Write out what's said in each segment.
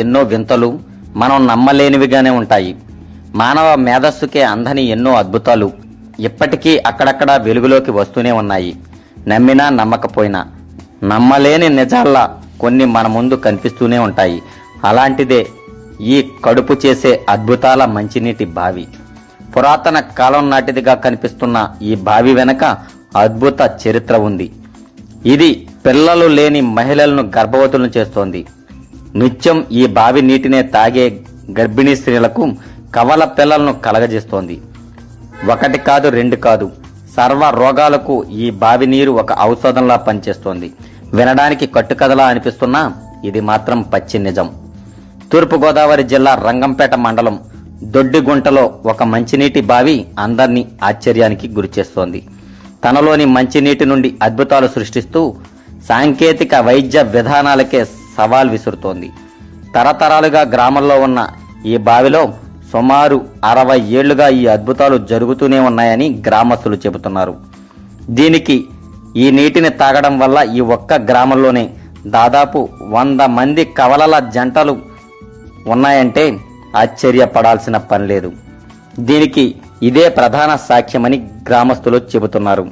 ఎన్నో వింతలు మనం నమ్మలేనివిగానే ఉంటాయి. మానవ మేధస్సుకే అందని ఎన్నో అద్భుతాలు ఇప్పటికీ అక్కడక్కడ వెలుగులోకి వస్తూనే ఉన్నాయి. నమ్మినా నమ్మకపోయినా నమ్మలేని నిజాల్లా కొన్ని మన ముందు కనిపిస్తూనే ఉంటాయి. అలాంటిదే ఈ కడుపు చేసే అద్భుతాల మంచినీటి బావి. పురాతన కాలం నాటిదిగా కనిపిస్తున్న ఈ బావి వెనక అద్భుత చరిత్ర ఉంది. ఇది పిల్లలు లేని మహిళలను గర్భవతులను చేస్తోంది. నిత్యం ఈ బావి నీటినే తాగే గర్భిణీ స్త్రీలకు కవల పిల్లలను కలగజేస్తోంది. ఒకటి కాదు రెండు కాదు. సర్వ రోగాలకు ఈ బావి నీరు ఒక ఔషధంలా పనిచేస్తోంది. వినడానికి కట్టుకథలా అనిపిస్తున్నా ఇది మాత్రం పచ్చి నిజం. తూర్పుగోదావరి జిల్లా రంగంపేట మండలం దొడ్డిగుంటలో ఒక మంచినీటి బావి అందర్నీ ఆశ్చర్యానికి గురిచేస్తోంది. తనలోని మంచినీటి నుండి అద్భుతాలు సృష్టిస్తూ సాంకేతిక వైద్య విధానాలకే సవాల్ విసురుతోంది. తరతరాలుగా గ్రామంలో ఉన్న ఈ బావిలో సుమారు అరవై ఏళ్ళుగా ఈ అద్భుతాలు జరుగుతూనే ఉన్నాయని గ్రామస్తులు చెబుతున్నారు. దీనికి ఈ నీటిని తాగడం వల్ల ఈ ఒక్క గ్రామంలోనే దాదాపు వంద మంది కవలల జంటలు ఉన్నాయంటే ఆశ్చర్యపడాల్సిన పని లేదు. దీనికి ఇదే ప్రధాన సాక్ష్యమని గ్రామస్తులు చెబుతున్నారు.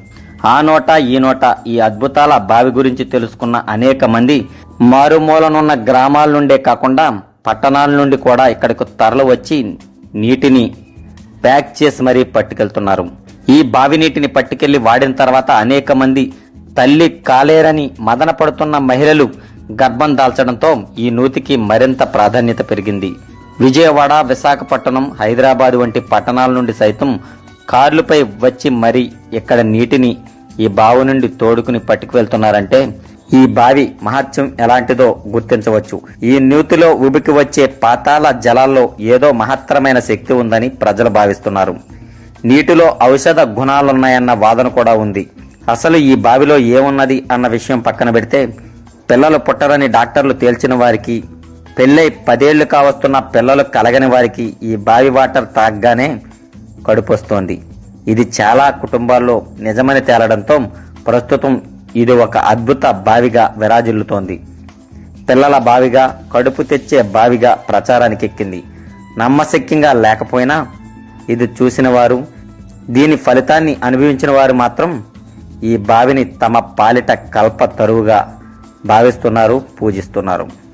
ఆ నోట ఈ నోట ఈ అద్భుతాల బావి గురించి తెలుసుకున్న అనేక మంది మారుమూలనున్న గ్రామాల నుండే కాకుండా పట్టణాల నుండి కూడా ఇక్కడికి తరలి వచ్చి నీటిని ప్యాక్ చేసి మరీ పట్టుకెళ్తున్నారు. ఈ బావి నీటిని పట్టుకెళ్ళి వాడిన తర్వాత అనేక మంది తల్లి కాలేరని మదన పడుతున్న మహిళలు గర్భం దాల్చడంతో ఈ నూతికి మరింత ప్రాధాన్యత పెరిగింది. విజయవాడ విశాఖపట్నం హైదరాబాద్ వంటి పట్టణాల నుండి సైతం కార్లపై వచ్చి మరీ ఇక్కడ నీటిని ఈ బావి నుండి తోడుకుని పట్టుకు వెళ్తున్నారంటే ఈ బావి మహత్యం ఎలాంటిదో గుర్తించవచ్చు. ఈ నూతిలో ఉబికి వచ్చే పాతాళ జలాల్లో ఏదో మహత్తరమైన శక్తి ఉందని ప్రజలు భావిస్తున్నారు. నీటిలో ఔషధ గుణాలున్నాయన్న వాదన కూడా ఉంది. అసలు ఈ బావిలో ఏమున్నది అన్న విషయం పక్కన పెడితే పిల్లలు పుట్టరని డాక్టర్లు తేల్చిన వారికి పెళ్ళై పదేళ్ళు కావస్తున్న పిల్లలు కలగని వారికి ఈ బావి వాటర్ తాగ్గానే కడుపొస్తోంది ఇది చాలా కుటుంబాల్లో నిజమని తేలడంతో ప్రస్తుతం ఇది ఒక అద్భుత బావిగా విరాజిల్లుతోంది. పిల్లల బావిగా కడుపు తెచ్చే బావిగా ప్రచారానికి ఎక్కింది నమ్మశక్యంగా లేకపోయినా ఇది చూసిన వారు దీని ఫలితాన్ని అనుభవించిన వారు మాత్రం ఈ బావిని తమ పాలిట కల్ప తరువుగా భావిస్తున్నారు పూజిస్తున్నారు.